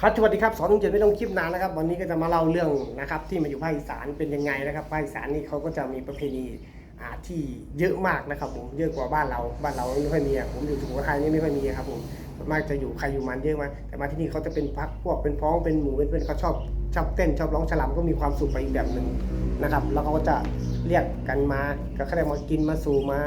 ครับสวัสดีครับสอนลุงเจ็ดไม่ต้องคลิปนานนะครับ วันนี้ก็จะมาเล่าเรื่องนะครับ ที่มาอยู่ภาคอีสานเป็นยังไงนะครับภาคอีสานนี่เขาก็จะมีประเพณีที่เยอะมากนะครับผมเยอะกว่าบ้านเราบ้านเราไม่ค่อยมีผมอยู่สุโขทัยนี่ไม่ค่อยมีครับผมมากจะอยู่ใครอยู่มันเยอะมากแต่มาที่นี่เขาจะเป็นพักพวกเป็นพ้องเป็นหมู่เป็นเพื่อนเขาชอบชอบเต้นชอบร้องฉลามก็มีความสุขไปอีกแบบหนึ่งนะครับ แล้วเขาก็จะเรียกกันมาก็เขาเรียกมากินมาสู่มา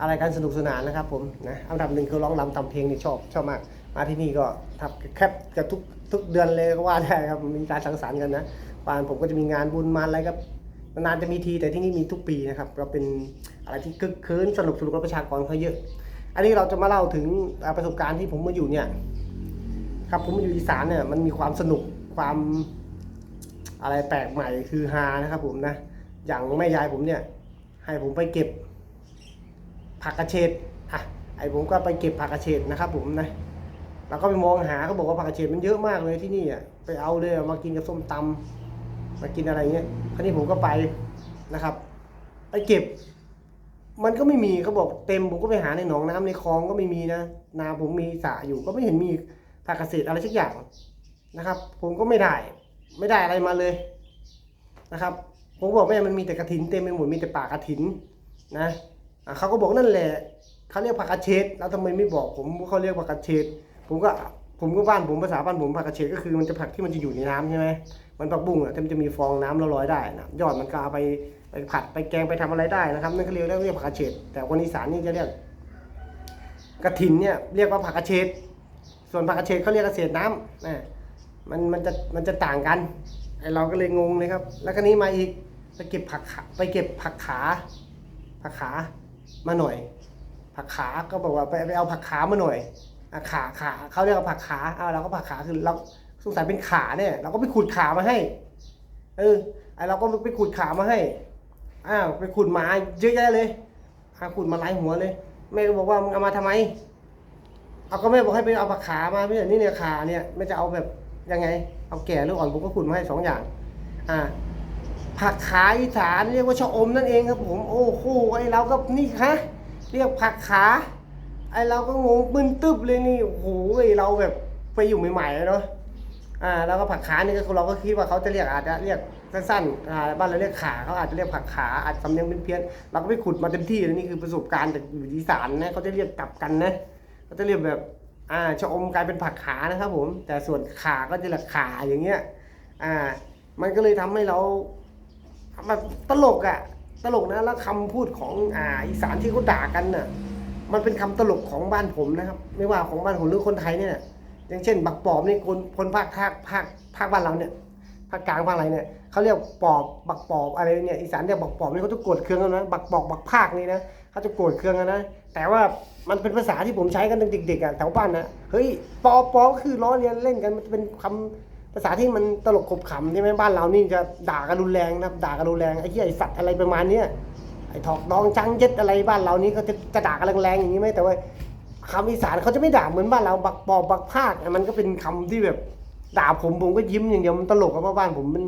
อะไรกันสนุกสนานนะครับผมนะอันดับหนึ่งคือร้องรำทำเพลงนี่ชอบชอบมาก มาที่นี่ก็ทำแคบจะทุกทุกเดือนเลยก็ว่าได้ครับมีการสังสรรค์กันนะบานผมก็จะมีงานบุญมาอะไรก็นานจะมีทีแต่ที่นี่มีทุกปีนะครับเราเป็นอะไรที่คึกคืนสนุกสนุกและประชากรเขาเยอะ อันนี้เราจะมาเล่าถึงประสบการณ์ที่ผมมาอยู่เนี่ยครับผมมาอยู่อีสานเนี่ยมันมีความสนุกความอะไรแปลกใหม่คือฮานะครับผมนะอย่างแม่ยายผมเนี่ย ให้ผมไปเก็บผักกระเฉดอะไอ้ผมก็ไปเก็บผักกระเฉดนะครับผมนะ เราก็ไปมองหาเขาบอกว่าผักกระเฉดมันเยอะมากเลยที่นี่อะไปเอาเลยมากินกับส้มตำมากินอะไรเงี้ยคราวนี้ผมก็ไปนะครับ ไปเก็บ มันก็ไม่มีเขาบอกเต็มผมก็ไปหาในหนองน้ำในคลองก็ไม่มีนะนาผมมีสระอยู่ก็ไม่เห็นมีผักกระเฉดอะไรสักอย่างนะครับ ผมก็ไม่ได้ ไม่ได้อะไรมาเลยนะครับ ผมบอกแม่มันมีแต่กระถินเต็มไปหมดมีแต่ป่ากระถินนะะเขาก็บอกนั่นแหละเขาเรียกผักกระเฉดแล้วทำไมไม่บอกผมว่าเขาเรียกผักกระเฉด ผมก็ผมก็บ้านผมภาษาบ้านผมผักกระเฉดก็คือมันจะผักที่มันจะอยู่ในน้ำใช่ไหมมันผักบุ้งอะที่มันจะมีฟองน้ำแล้วลอยได้นะยอดมันก็เอาไปไปผัดไปแกงไปทำอะไรได้นะครับนั่นก็เรียกเรียกผักกระเฉดแต่คนอีสานนี่จะเรียกกระถินเนี่ยเรียกว่าผักกระเฉดส่วนผักกระเฉดเขาเรียกกระเฉดน้ำนะมันมันจะมันจะต่างกันไอเราก็เลยงงเลยครับ แล้วก็นี้มาอีกไปเก็บผักขาไปเก็บผักขาผักขามาหน่อย ผักขาก็บอกว่าไปไปเอาผักขามาหน่อย ขาขาเขาเรียกว่าผักขาเอาเราก็ผักขาคือเราสงสัยเป็นขาเนี่ย เราก็ไปขุดขามาให้ เออไอเราก็ไปขุดขามาให้อ้าวไปขุดมาเยอะแยะเลยอาขุดมาหลายหัวเลยแม่ก็บอกว่ามึงเอามาทำไมเอาก็แม่บอกให้ไปเอาผักขามาไม่ใช่นี่เนี่ยขาเนี่ยไม่จะเอาแบบยังไง เอาแก่หรืออ่อนผมก็ขุดมาให้สองอย่าง อ่าผักขาอีสานเรียกว่าชะอมนั่นเองครับผม โอ้โหไอเราก็นี่คะเรียกผักขา ไอเราก็งงมึนตึบเลยนี่โอ้โหเราแบบไปอยู่ใหม่ๆแล้วเนาะอ่าแล้วก็ผักขานี่ก็เราก็คิดว่าเขาจะเรียกอาจจะเรียกสั้นๆอ่าบ้านเราเรียกขาเขาอาจจะเรียกผักขาอาจจะสำเนียงเป็นเพี้ยนๆเราก็ไปขุดมาเต็มที่เลยนี่คือประสบการณ์จากอยู่อีสานนะเขาจะเรียกกลับกันนะเขาจะเรียกแบบอ่าชะอมกลายเป็นผักขานะครับผม แต่ส่วนขาก็จะเรียกขาอย่างเงี้ยอ่ามันก็เลยทำให้เรามันตลกอะตลกนะแล้วคำพูดของอ่าอีสานที่เขาด่ากันน่ะ มันเป็นคำตลกของบ้านผมนะครับ ไม่ว่าของบ้านผมหรือคนไทยเนี่ยอย่างเช่น บักปอบนี่คนคนภาคภาคภาคภาคบ้านเราเนี่ยภาคกลางภาคอะไรเนี่ยเขาเรียกปอบบักปอบอะไรเนี่ยอีสานเรียกบักปอบนี่เขาจะโกรธเคืองกันนะบักปอบบักภาคนี่นะเขาจะโกรธเคืองกันนะแต่ว่ามันเป็นภาษาที่ผมใช้กันตั้งเด็กๆอะแถวบ้านนะเฮ้ยปอบปอบก็คือล้อเลียนเล่นกันมันเป็นคำภาษาที่มันตลกขบขำใช่ไหมบ้านเรานี่จะด่ากันรุนแรงนะด่ากันรุนแรงไอ้ที่ไอ้สัตว์อะไรประมาณเนี้ย ไอ้ถอกดองจังเย็ดอะไรบ้านเรานี่ก็จะจะด่ากันแรงๆอย่างนี้ไหมแต่ว่าคำอีสานเขาจะไม่ด่าเหมือนบ้านเราบักปอบบักภาคมันก็เป็นคำที่แบบด่าผมผมก็ยิ้มอย่างเดียวมันตลกอะเพราะบ้านผมมัน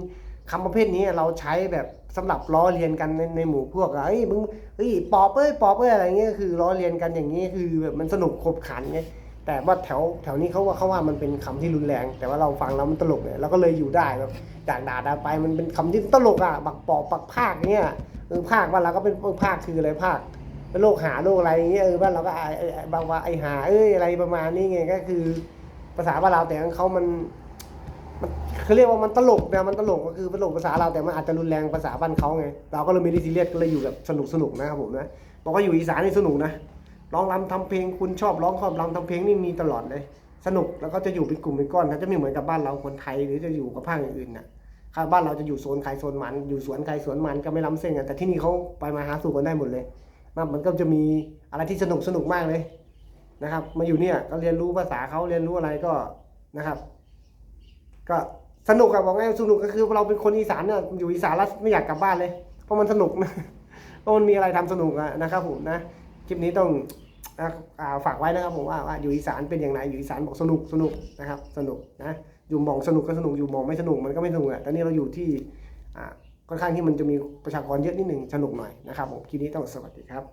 คำประเภทนี้เราใช้แบบสำหรับล้อเลียนกันในในหมู่พวกอะเฮ้ยมึงเฮ้ยปอบเอ้ยปอบเอ้ยอะไรเงี้ยคือล้อเลียนกันอย่างนี้คือแบบมันสนุกขบขันไงแต่ว่าแถวแถวนี้เขาว่าเขาว่ามันเป็นคำที่รุนแรง แต่ว่าเราฟังแล้วมันตลกเนี่ยเราก็เลยอยู่ได้แบบจากด่าด่าไปมันเป็นคำที่ตลกอะบักปอบบักภาคเนี่ย เออภาคบ้านเราก็เป็นเออภาคคืออะไรภาคเป็นโรคหาโรคอะไรอย่างเงี้ยเออบ้านเราก็ไอ้ไอบางว่าไอหาเอ้ยอะไรประมาณนี้ไงก็คือ ภาษาบ้านเราแต่ของเขามันมันเขาเรียกว่ามันตลกนะมันตลกก็คือตลกภาษาเราแต่มันอาจจะรุนแรงภาษาบ้านเขาไงเราก็เลยไม่ได้ซีเรียสก็เลยอยู่แบบสนุกสนุกนะครับผมนะบอกว่าอยู่อีสานนี่สนุกนะร้องรำทำเพลงคุณชอบร้องชอบรำทำเพลงนี่มีตลอดเลย สนุกแล้วก็จะอยู่เป็นกลุ่มเป็นก้อนนะจะไม่เหมือนกับบ้านเราคนไทยหรือจะอยู่กับภาคอื่นๆนะ ครับบ้านเราจะอยู่โซนใครโซนมันอยู่สวนใครสวนมันก็ไม่ล้ำเส้นกันแต่ที่นี่เขาไปมาหาสู่กันได้หมดเลยนะมันก็จะมีอะไรที่สนุกสนุกมากเลยนะครับ มาอยู่เนี่ยก็เรียนรู้ภาษาเขาเรียนรู้อะไรก็นะครับ ก็สนุกอะบอกง่ายสนุกก็คือเราเป็นคนอีสานเนี่ยอยู่อีสานแล้วไม่อยากกลับบ้านเลย เพราะมันสนุกนะเพราะมันมีอะไรทำสนุกอะนะครับผมนะคลิปนี้ต้องอ่าอ่าฝากไว้นะครับผมว่าว่าอยู่อีสานเป็นอย่างไรอยู่อีสานบอกสนุกสนุกนะครับ สนุกนะ อยู่มองสนุกก็สนุกอยู่มองไม่สนุกมันก็ไม่สนุกอะแต่นี่เราอยู่ที่ค่อนข้างที่มันจะมีประชากรเยอะนิดหนึ่งสนุกหน่อยนะครับผมคลิปนี้ต้องสวัสดีครับ